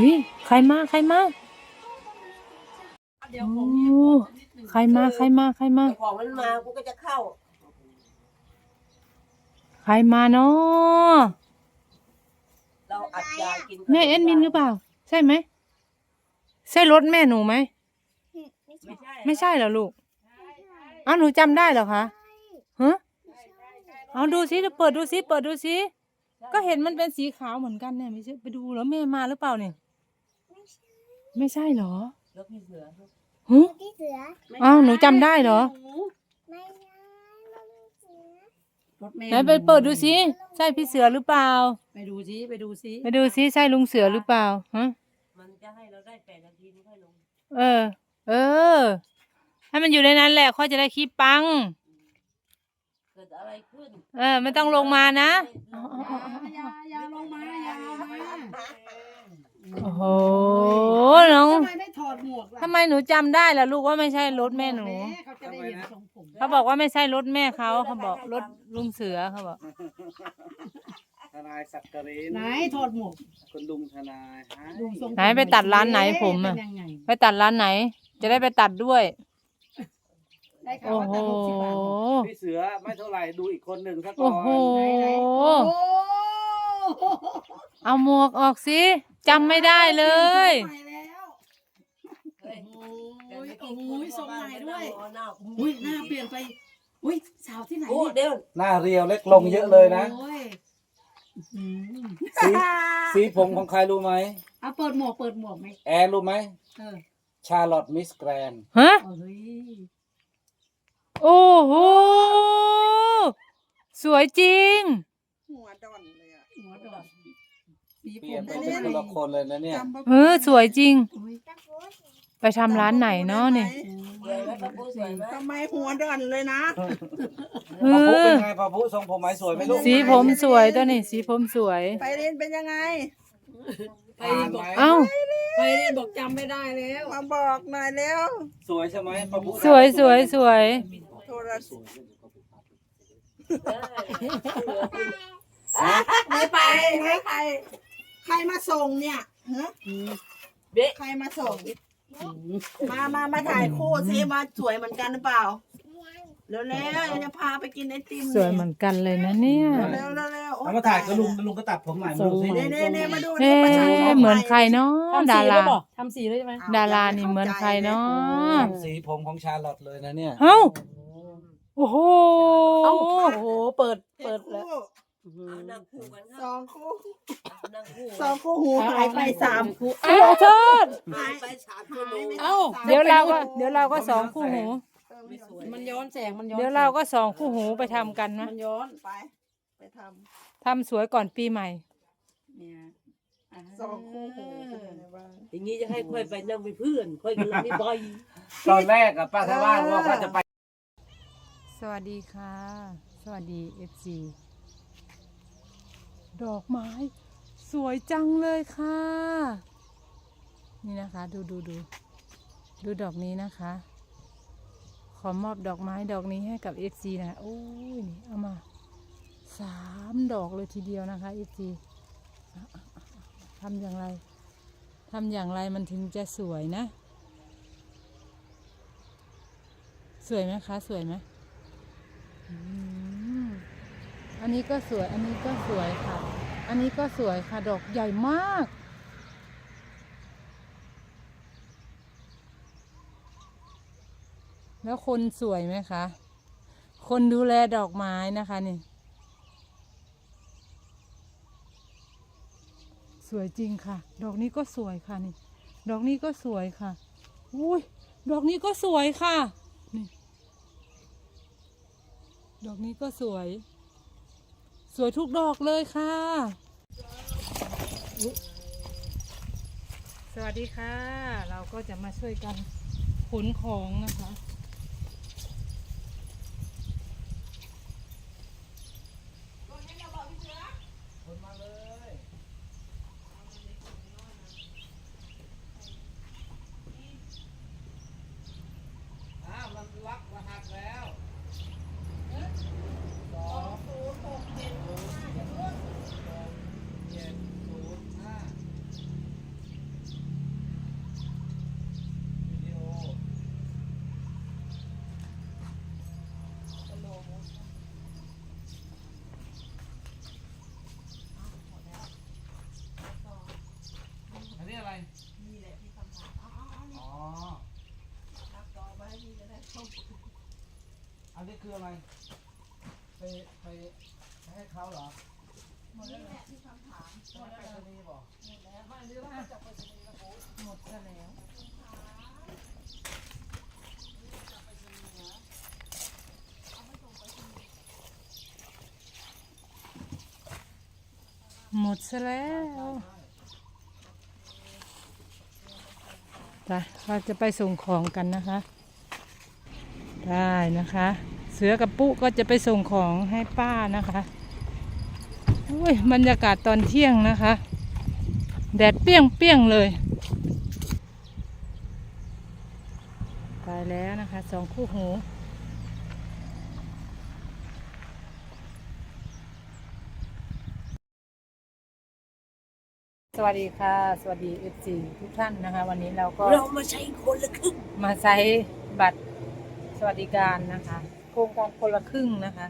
ฮ้ยใครมาใครมาเดี๋ยวโอ้ผมมีนิดหนึ่งใครมาใครมาใครมาเจ้าของมันมากูก็จะเข้า ใครมาเนาะเราอัดยากินแม่แอดมินหรือเปล่า ใช่ไหมใช่รถแม่หนูไหมไม่ใช่ไม่ใช่เหรอลูกอ้าวหนูจำได้เหรอคะฮะเอาดูสิเปิดดูสิเปิดดูสิก็เห็นมันเป็นสีขาวเหมือนกันเนี่ยไม่ใช่ไปดูแล้วแม่มาหรือเปล่าเนี่ย ไม่ใช่เหรอแล้วพี่เสือฮะพี่เสือ อ้าวหนูจำได้เหรอไม่ใช่มันเป็นเสือรถเมล์ไหนไปเปิดดูสิใช่พี่เสือหรือเปล่า ไปดูซิไปดูซิไปดูสิใช่ลุงเสือหรือเปล่าฮะมันจะให้เราได้แปดนาทีนี่ค่อยลงเออ เออ ให้มันอยู่ในนั้นแหละค่อยจะได้คลิปปัง เกิดอะไรขึ้นเออไม่ต้องลงมานะ อย่าอย่าลงมาอย่าลงมา โอ้โห น้อง ทำไมไม่ถอด หมวกล่ะทำไมหนูจำได้ล่ะลูกว่าไม่ใช่รถแม่หนูเขาจะได้เห็นทรงผมเขาบอกว่าไม่ใช่รถแม่เขาเขาบอกรถลุงเสือเขาบอก ทนายสักกรินไหนถอดหมวกคุณลุงทนายให้ดูทรงไหนไปตัดร้านไหนผมอะ เป็นยังไงไปตัดร้านไหน จะได้ไปตัดด้วย ได้ข่าวโอ้ว่าโห ตัดหกสิบบาทเหรอพี่เสือไม่เท่าไหร่ดูอีกคนหนึ่งซะก่โอ้อนโห ไหนไหนโอ้เอาหมวกออกสิจำไม่ได้เลย ใหม่แล้วเฮ้ยโอ้ยโอ้ยทรงใหม่ด้วยหน้าอุ้ยหน้าเปลี่ยนไป อุ้ยสาวที่ไหนโอ้เนี่ยเดี๋ยวหน้าเรียวเล็กลงเยอะเลยนะ โอ้ยอืมสีสีผมของใครรู้ไหม เอาเปิดหมวกเปิดหมวกไหมแอนรู้ไหม เออชาร์ลอตมิสแกรนฮะเอ้ยโอ้โหสวยจริง หัวดอนเลยอะหัวดอกสีเปผลี่ยนมไปก็เป็นเลคนยละคนเลยนะเนี่ย จำพระเออสวยจริง อุ้ยตะโพน ไปทำร้านไหนเนาะเนี่ยสวยไหมพระผู้สวยไหมทำไมหัวดอนเลยนะเอปะพุอเป็นไงปะพุทรงผมไหมสวยไหมลูกสีผมสวยตัวนี้สีผมสวย ไปเรียนเป็นยังไง ไปผ่านบไหมอกเอ้า ไปเรียนบอกจำไม่ได้แล้วมาบอกหน่อยเร็วสวยใช่ไหมปะพุสวยสวยสวย โทรศัพท์ไม่ไปไม่ใครใครมาส่งเนี่ยฮะเบ๊ะใครมาส่ง มามามาถ่ายคู่สิมาสวยเหมือนกันหรือเปล่า เร็วๆเดี๋ยวจะพาไปกินไอติมสวยเหมือนกันเลยนะเนี่ย เร็วๆเร็วๆโอ๊เอามาถ่ายกับลุงลุงก็ตัดผมใหม่มาดูสิ เน่เน่เน่มาดูเอ๊ประชาชะเหมือนใครเนาะทำดาสีเลรายบอกทำสีเลยใช่ไหมอ้วดารานี่เหมือนใครเนาะสีผมของชาร์ลอตเลยนะเนี่ย เอ้าโอ้โหเอ้าโอ้โห เปิดเจ็เปิดดแล้วคู่ เอานั่งคู่กันคสรับองคู่นั่งคู่สองคู่หูหายไปสามเอ้ยขอโทษ หายไปสามชั่วโมงเอ้า เดี๋ยวเราก็เดี๋ยวเราก็สองคู่หู ไม่สวยมันย้อนแสงมันย้อนเดี๋ยวเราก็สองคู่หูไปทำกันนะมันย้อนไป ไปททำสวยก่อนปีใหม่ เนี่ยำสองคู่หูเป็นยังไงบ้างอย่างนี้จะให้ค่อยไปนั่งเป็นเพื่อน ค่อยกันแล้วไม่บ่อย ตอนแรกอะป้าทว่างว่าป้าจะไป สวัสดีค่ะ สวัสดี FC ดอกไม้ สวยจังเลยค่ะ นี่นะคะ ดูดูดูดูดอกนี้นะคะ ขอมอบดอกไม้ดอกนี้ให้กับ FC นะโอ้ยนี่เอามาสามดอกเลยทีเดียวนะคะ FC อะอะอะทำอย่างไรทำอย่างไรมันถึงจะสวยนะ สวยไหมคะ สวยไหม อันนี้ก็สวย อันนี้ก็สวยค่ะ อันนี้ก็สวยค่ะ ดอกใหญ่มาก แล้วคนสวยไหมคะ คนดูแลดอกไม้นะคะนี่ สวยจริงค่ะ ดอกนี้ก็สวยค่ะนี่ ดอกนี้ก็สวยค่ะ อุ้ย ดอกนี้ก็สวยค่ะ นี่ ดอกนี้ก็สวย สวยทุกดอกเลยค่ะอุ๊ยสวัสดีค่ะ เราก็จะมาช่วยกันขนของนะคะ อ้าวมันล็อกรหัสแล้วเจ็ดศูนย์ห้า อันนี้คืออะไร ไปไปให้เขาเหรอหมดแล้วแหละที่คำถามหมดแล้วไปรษณีย์บอกหมดซะแล้วหมดซะแล้วไปเราจะไปส่งของกันนะคะ ได้นะคะเสือกับปุ๊ก็จะไปส่งของให้ป้านะคะอุ้ยบรรยากาศตอนเที่ยงนะคะ แดดเปรี้ยงเปรี้ยงๆเลย ไปแล้วนะคะสองคู่หูสวัสดีค่ะ สวัสดีเอฟซีทุกท่านนะคะ วันนี้เราก็เรามาใช้คนละครึ่งมาใช้บัตรสวัสดิการนะคะโค รงการคนละครึ่งนะคะ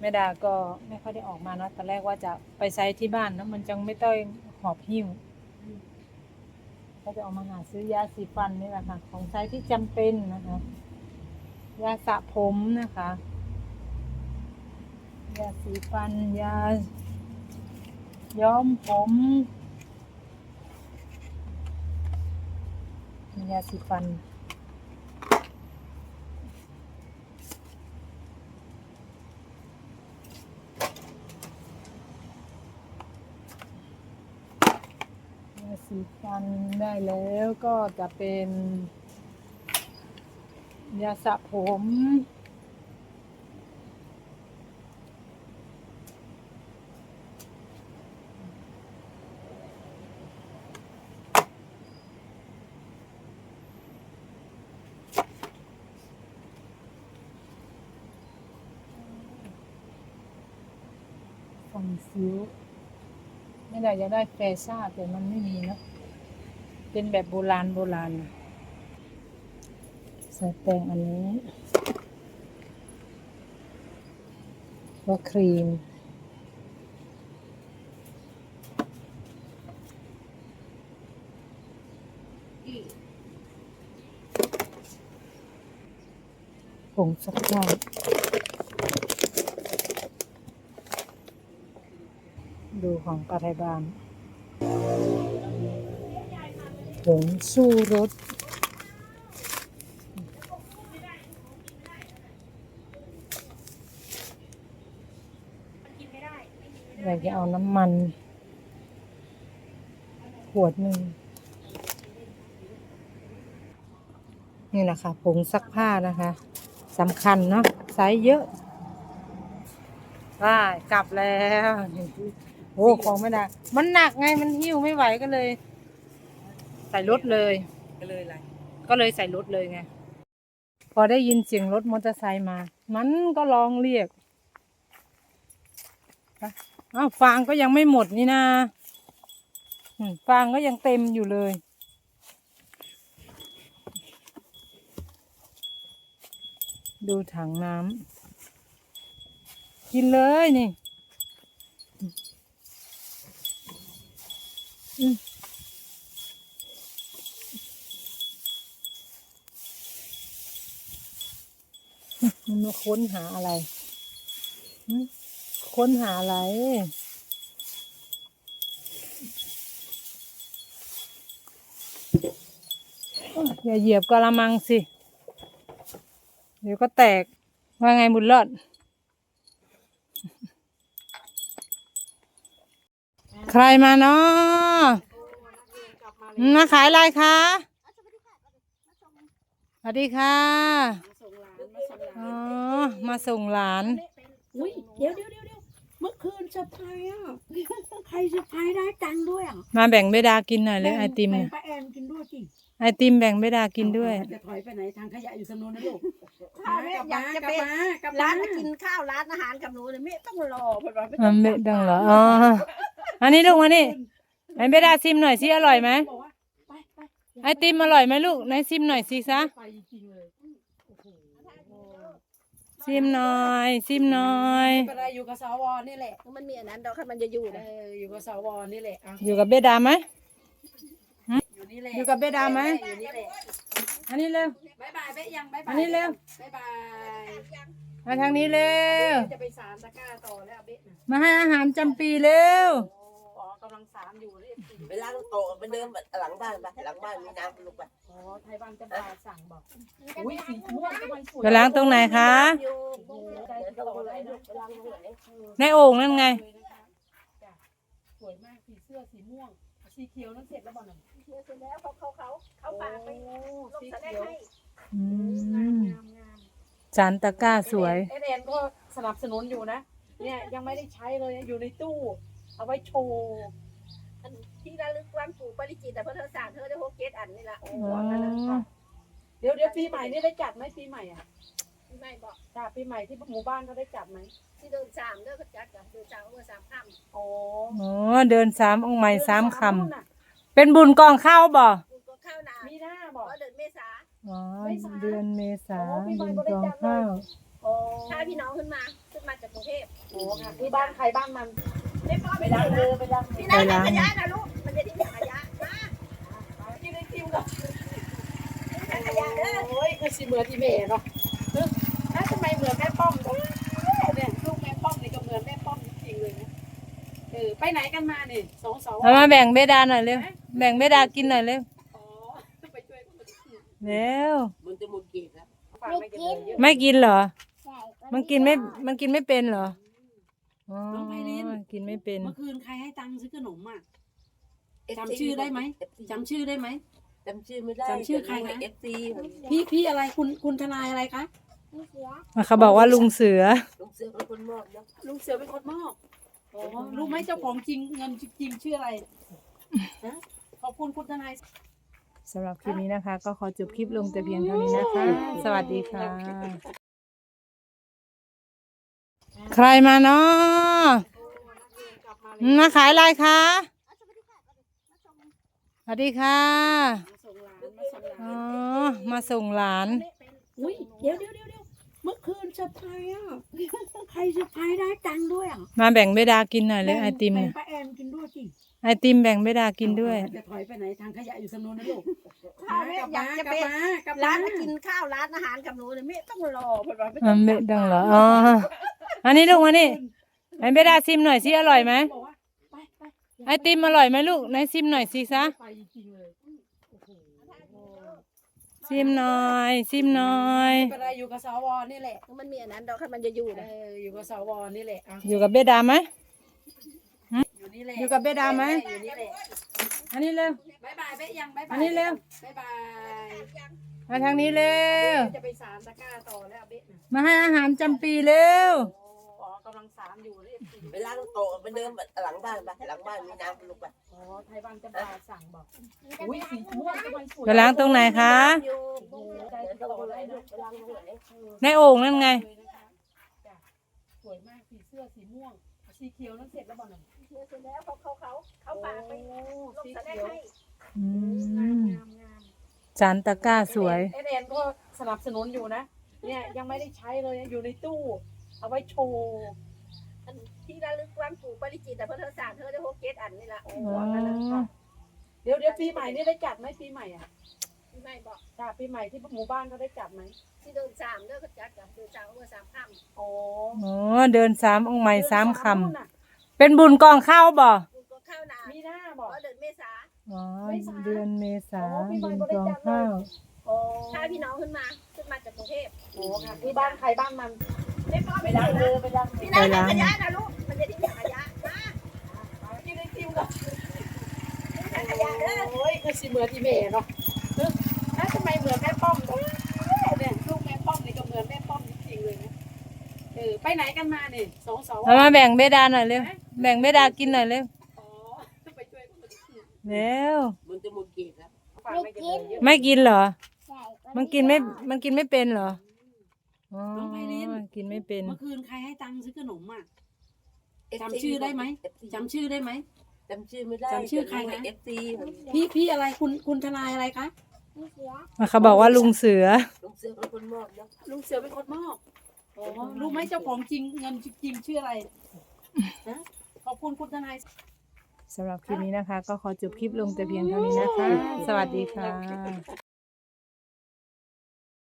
แม่ดาก็ไม่ค่อยได้ออกมาเนาะตอนแรกว่าจะไปใช้ที่บ้านนะมันจังไม่ต้องหอบหิ้วก็จะออกมาหาซื้อยาสีฟันนี่แหละค่ะ ของใช้ที่จำเป็นนะคะยาสระผมนะคะยาสีฟันยาย้อมผมยาสีฟัน สีฟันได้แล้วก็จะเป็นยาสระผมฟันซิ้ว ไม่ได้อยากได้แฟซ่าแต่มันไม่มีเนอะเป็นแบบโบราณโบราณนะใส่แป้งอันนี้ก็ครีม ผงซักผ้าดู ของปลาไทยบ้านผงสู้รสอยากจะเอาน้ำมัน ขวดหนึ่ง นี่แหละค่ะผงซักผ้านะคะสำคัญเนาะไซส์เยอะว่ากลับแล้ว โอ้ของไม่ได้มันหนักไงมันหิ้วไม่ไหวก็เลย ใส่รถเลย ก็เลยอะไรก็เลยใส่รถเลยไง พอได้ยินเสียงรถมอเตอร์ไซค์มา มันก็ร้องเรียกไปอ้าวฟางก็ยังไม่หมดนี่นะอืมฟางก็ยังเต็มอยู่เลย ดูถังน้ำกินเลยนี่ มันมาค้นหาอะไร ค้นหาอะไรอยอย่าเหยียบกระมังสิ เดี๋ยวก็แตก ว่าไงบุญรอด ใครมาเนาะมาขายอะไรคะสวัสดีค่ะอ๋อมาส่งหลาน อุ้ยเดี๋ยวเดี๋ยวเดี๋ยวเดี๋ยวเมื่อคืนเซอร์ไพรส์อะใครเซอร์ไพรส์ได้ตังค์ด้วยอะมาแบ่งเบดากินหน่อยเลยไอติมแบ่งป้าแอนกินด้วยสิ ไอติมแบ่งเบดากินด้วย จะถอยไปไหนทางขยะอยู่สนุนนะลูกถ้าแม่อยากจะไปกลับมากลับมาร้านกินข้าวร้านอาหารกับหนูเนี่ยไม่ต้องรอเพิ่นว่าไม่มันไม่ดังเหรออ๋ออันนี้ลูกมานี่ไอเบดาซิมหน่อยสิอร่อยไหมบอกว่าไปไปไอติมอร่อยไหมลูกไหนซิมหน่อยสิซะไปจริงๆเลยซิมหน่อยซิมหน่อยไม่เป็นไรอยู่กับสวนี่แหละมันมีอันนั้นดอกค่ะมันจะอยู่เอนะออยู่กับสวนี่แหละอะอยู่กับเบดาไหม อยู่นี่แหละอยู่กับเบดาไหม อยู่นี่แหละอันนี้เร็วบายบายไปยังบายบายอันนี้เร็วบายบายมาทางนี้เร็ว จะไปสามตะกร้าต่อแล้วเบ๊ะนะมาให้อาหารจำปีเร็ว โอ้อ๋อกำลังสามอยู่เลยไปล้างโต๊ะไปเดิมหลังบ้านไปหลังบ้านมีน้ำลูกไปอ๋อไทยบ้านจะมาสั่งบอกอุ้ยสีม่วงกำลังสวยไปล้างตรงไหนคะโอ้โหใจต่อเลยนะไปล้างตรงไหนในโอ่งนั่นไงเลยนะคะจ้ะสวยมากสีเสื้อสีม่วง สีเขียวนั่นเสร็จแล้วบอกหน่อย เสร็จแล้วเขาเขาเขาเขาฝากไปโอ้ลงสีแสดเขีงยวให้อืงามมงามงามจานตะกร้าสวย เอเอ็นก็สนับสนุนอยู่นะ เนี่ยยังไม่ได้ใช้เลยอยู่ในตู้ เอาไว้โชว์ อันที่ระลึกวันปู่ปริจิตแต่เพื่อเธอสารเธอได้หกเกตอันนี่ละโอ้อ๋อนั่นนะเดี๋ยวเดี๋ยวปีใหม่นี่ได้จัดไหมปีใหม่อะที่ไม่บอกจ้าปีใหม่ที่หมู่บ้านเขาได้จัดไหมที่เดินสามเด้อก็จัดกันเดินสามเมื่อสามค่ำโอ้อ๋อเดินสามองค์ใหม่สามคนู่นน่ะำ เป็นบุญกองข้าวบ่ปู่ก็เข้านามีหน้าบอกเพราะเดินเมษาอ๋อเมษาเดือนเมษาอ๋อปีใหม่บุญบ่ได้กองจัดเลยข้าวโอ้ถ้าพี่น้องขึ้นมาขึ้นมาจากกรุงเทพโหค่ะที่บ้านใครบ้านมันไม่พอไปไปล้าล้างงเลเลยยไปล้างพี่น้องขยะนะลูกมันจะทิ้งขยะมากินไอติมก่อนทิ้งขยะเด้อโอ้ยคือสิเหมือนที่แม่เนาะเออแล้วทำไมเหมือนแม่ป้อมเนี่ยลูกแม่ป้อมนี่ก็เหมือนแม่ป้อมจริงๆเลยนะเออไปไหนกันมาเนี่ยสองสาวเอามาแบ่งเบดาหน่อยเร็ว แบ่งเบดากินหน่อยเร็วอ๋อไปช่วยคนอื่นเร็วมันจะหมดเกตแล้วฝากไม่กินเลยเยอะไม่กินเหรอมันกินไม่ มันกินไม่เป็นเหรออ๋อน้องไพริน กินไม่เป็น เมื่อคืนใครให้ตังค์ซื้อขนมอะจำชื่อได้ไหมจำชื่อได้ไหม จำชื่อไม่ได้จำชื่อใครนะ เอฟซีพี่พี่อะไรคุณคุณทนายอะไรคะเขาบอกว่าลุงเสือ ลุงเสือเป็นคนมอบนะลุงเสือเป็นคนมอบอ๋อรู้ไหมเจ้าของจริงเงินจริงชื่ออะไรฮะ ขอบคุณคุณทนาย สำหรับคลิปนี้นะคะ ก็ขอจบคลิปลงแต่เพียงเท่านี้นะคะ สวัสดีค่ะ ใครมาเนาะมาขายอะไรคะสวัสดีค่ะมาส่งหลานมาส่งหลานอ๋อมาส่งหลาน อุ้ยเดี๋ยวเดี๋ยวเดี๋ยวเดี๋ยวเมื่อคืนเซอร์ไพรส์อะ ใครเซอร์ไพรส์ได้ตังค์ด้วยอะมาแบ่งเบดากินหน่อยเลยไอติมแบ่งเนี่ย ป้าแอนกินด้วยจิ ไอติมแบ่งเบดากินด้วย จะถอยไปไหนทางขยะอยู่สำนวนนะลูกถ้าแม่อยากจะไปกลับร้านมามากินข้าวร้านอาหารกับหนูเนี่ยไม่ต้องรอเพราะว่าไม่ต้มัอนงไม่ดังเหรออ๋ออันนี้ลูกมานี่ไอเบดาซิมหน่อยสิอร่อยไหมบอกว่าไปไปไอติมอร่อยไหมลูกไหนซิมหน่อยสิซะไปจริงๆเลยโอ้โหซิมหน่อยซิมหน่อยไม่เป็นไรอยู่กับสวนี่แหละมันมีอันนั้นดอกคันมันจะอยู่เอนะออยู่กับสวนี่แหละอะอยู่กับเบดาไหม อยู่นี่แหละอยู่กับเบดาไหมอยู่นี่แหละอันนี้เร็วบายบายไปยังบายบายอันนี้เร็วบายบายมาทางนี้เร็วจะไปสามตะกร้าต่อแล้วเบ๊ะนะมาให้อาหารจำปีเร็วโอ้อ๋อกำลังสามอยู่เลยไปล้างโต๊ะไปเดิมหลังบ้านไปหลังบ้านมีน้ำลูกไปอ๋อไทยบ้านจะมาสั่งบอกอุ้ยสีม่วงกำลังสวยไปล้างตรงไหนคะโอ้โหใจต่อเลยนะไปล้างตรงไหนในโอ่งนั่นไงเลยนะคะจ้ะสวยมากสีเสื้อสีม่วงสีเขียวนั่นเสร็จแล้วบอกหน่อย เสร็จแล้วเขาเขาเขาเขาฝากไปโอ้ลงสีแสดงเขียวให้อืงามมงามงามจานตะกร้าสวย เอเอ็นก็สนับสนุนอยู่นะ เนี่ยยังไม่ได้ใช้เลยอยู่ในตู้ เอาไว้โชว์ อันที่ระลึกวันปู่ปริจิตแต่เพื่อเธอสารเธอได้หกเกตอันนี่ละโอ้อ๋อนั่นนะเดี๋ยวเดี๋ยวปีใหม่นี่ได้จัดไหมปีใหม่อะที่ไม่บอกจ้าปีใหม่ที่หมู่บ้านเขาได้จัดไหมที่เดินสามเด้อก็จัดกันเดินสามเมื่อสามค่ำโอ้อ๋อเดินสามองค์ใหม่สามคนู่นน่ะำ เป็นบุญกองข้าวบ่ปู่ก็เข้านามีหน้าเพบอกราะเดินเมษาอ๋อไม่สาเดือนเมษาอ๋อปีใหม่บุญบ่ได้กองจัดเลยข้าวโอ้ถ้าพี่น้องขึ้นมาขึ้นมาจากกรุงเทพโหค่ะที่บ้านใครบ้านมันไม่พอไปไปล้าล้างงเลเลยยไปล้างพี่น้องขยะนะลูกมันจะทิ้งขยะมากินไอติมก่อนทิ้งขยะเด้อโอ้ยคือสิเหมือนที่แม่เนาะเออแล้วทำไมเหมือนแม่ป้อมจังเนี่ยลูกแม่ป้อมนี่ก็เหมือนแม่ป้อมจริงๆเลยนะเออไปไหนกันมาเนี่ยสองสาวเอามาแบ่งเบดาหน่อยเร็ว แบ่งเบดากินหน่อยเร็วอ๋อไปช่วยคนอื่นเร็วมันจะหมดเกตแล้วฝากไม่กินเลยเยอะไม่กินเหรอ มันกินไม่ มันกินไม่เป็นเหรออ๋อน้องไพรินกินไม่เป็นเมื่อคืนใครให้ตังค์ซื้อขนมอะจำชื่อได้ไหมจำชื่อได้ไหม จำชื่อไม่ได้จำชื่อใครนะ เอฟซีพี่พี่อะไรคุณคุณทนายอะไรคะเขาบอกว่าลุงเสือ ลุงเสือเป็นคนมอบนะลุงเสือเป็นคนมอบอ๋อรู้ไหมเจ้าของจริงเงินจริงชื่ออะไรนะ ขอบคุณคุณทนาย สำหรับคลิปนี้นะคะ ก็ขอจบคลิปลงแต่เพียงเท่านี้นะคะ สวัสดีค่ะ